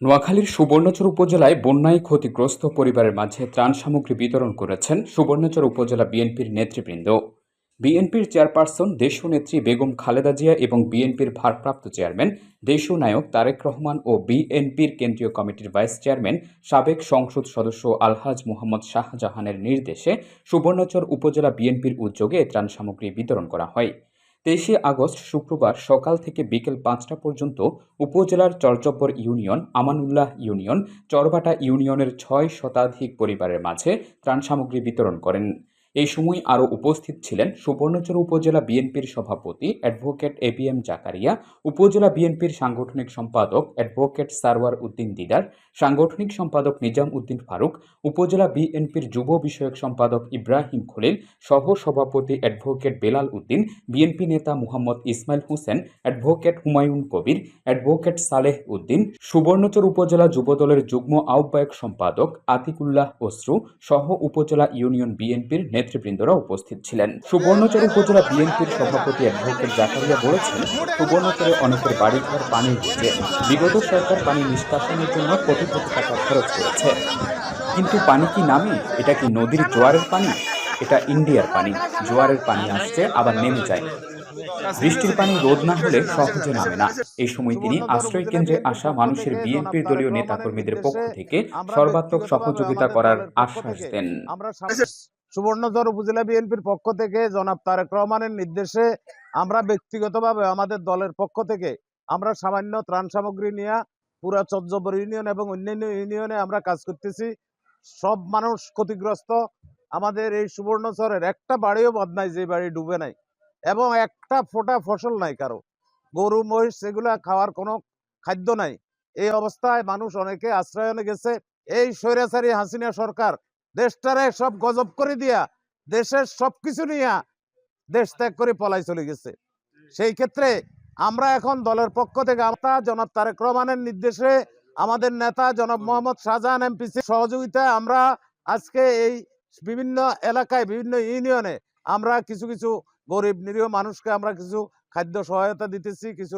নোয়াখালীর সুবর্ণচর উপজেলায় বন্যায় ক্ষতিগ্রস্ত পরিবারের মাঝে ত্রাণ সামগ্রী বিতরণ করেছেন সুবর্ণচর উপজেলা বিএনপির নেতৃবৃন্দ। বিএনপির চেয়ারপারসন দেশনেত্রী বেগম খালেদা জিয়া এবং বিএনপির ভারপ্রাপ্ত চেয়ারম্যান দেশনায়ক তারেক রহমান ও বিএনপির কেন্দ্রীয় কমিটির ভাইস চেয়ারম্যান সাবেক সংসদ সদস্য আলহাজ মোহাম্মদ শাহজাহানের নির্দেশে সুবর্ণচর উপজেলা বিএনপির উদ্যোগে ত্রাণ সামগ্রী বিতরণ করা হয়। তেইশে আগস্ট শুক্রবার সকাল থেকে বিকেল পাঁচটা পর্যন্ত উপজেলার চরচব্বর ইউনিয়ন, আমানুল্লাহ ইউনিয়ন চরবাটা ইউনিয়নের ছয় শতাধিক পরিবারের মাঝে ত্রাণ সামগ্রী বিতরণ করেন। এই সময় আরও উপস্থিত ছিলেন সুবর্ণচর উপজেলা বিএনপির সভাপতি advocate A B M Zakaria, উপজেলা বিএনপির সাংগঠনিক সম্পাদক অ্যাডভোকেট সারওয়ার উদ্দিন দিদার, সাংগঠনিক সম্পাদক নিজাম উদ্দিন ফারুক, উপজেলা বিএনপির যুব বিষয়ক সম্পাদক ইব্রাহিম খলিল, সহ সভাপতি অ্যাডভোকেট বেলাল উদ্দিন, বিএনপি নেতা মুহাম্মদ ইসমাইল হোসেন, অ্যাডভোকেট হুমায়ুন কবির, অ্যাডভোকেট সালেহ উদ্দিন, সুবর্ণচর উপজেলা যুবদলের যুগ্ম আহ্বায়ক সম্পাদক আতিকুল্লাহ অশ্রু, সহ উপজেলা ইউনিয়ন বিএনপির নেতৃবৃন্দরা উপস্থিত ছিলেন। সুবর্ণচর উপজেলা বিএনপির সভাপতি অ্যাডভোকেট জাকারিয়া বলেছেন, সুবর্ণচরে অনেকের বাড়িঘর পানির নিচে বিগত সরকার পানি নিষ্কাশনের জন্য কোটি কোটি টাকা খরচ করেছে। কিন্তু পানি কি নামে? এটা কি নদীর জোয়ারের পানি? এটা ইন্ডিয়ার পানি। জোয়ারের পানি আসছে, আবার নেমে যায়। বৃষ্টির পানি রোদ না হলে সহজে নামে না। এই সময় তিনি আশ্রয় কেন্দ্রে আসা মানুষের বিএনপির দলীয় নেতাকর্মীদের পক্ষ থেকে সর্বাত্মক সহযোগিতা করার আশ্বাস দেন। সুবর্ণচর উপজেলা বিএনপির পক্ষ থেকে জনাব তারেক রহমানের নির্দেশে আমরা ব্যক্তিগতভাবে আমাদের দলের পক্ষ থেকে আমরা সামান্য ত্রাণ সামগ্রী নিয়ে পুরা চজ্জবর ইউনিয়ন এবং অন্যান্য ইউনিয়নে আমরা কাজ করতেছি। সব মানুষ ক্ষতিগ্রস্ত। আমাদের এই সুবর্ণচরের একটা বাড়িও বাদ নাই, যে বাড়ি ডুবে নাই। এবং একটা ফোঁটা ফসল নাই কারও। গরু, মহিষ, সেগুলা খাওয়ার কোনো খাদ্য নাই। এই অবস্থায় মানুষ অনেকে আশ্রয়নে গেছে। এই স্বৈরাচারী হাসিনা সরকার দেশটারে সব গজব করে দিয়া, দেশের সবকিছু নিয়ে দেশ ত্যাগ করে পলাই চলে গেছে। সেই ক্ষেত্রে আমরা এখন দলের পক্ষ থেকে আমরা, জনাব তারেক রহমানের নির্দেশে, আমাদের নেতা জনাব মোহাম্মদ শাহজাহান এমপিসি সহযোগিতায় আমরা আজকে এই বিভিন্ন এলাকায়, বিভিন্ন ইউনিয়নে আমরা কিছু কিছু গরিব, নিরীহ মানুষকে আমরা কিছু খাদ্য সহায়তা দিতেছি, কিছু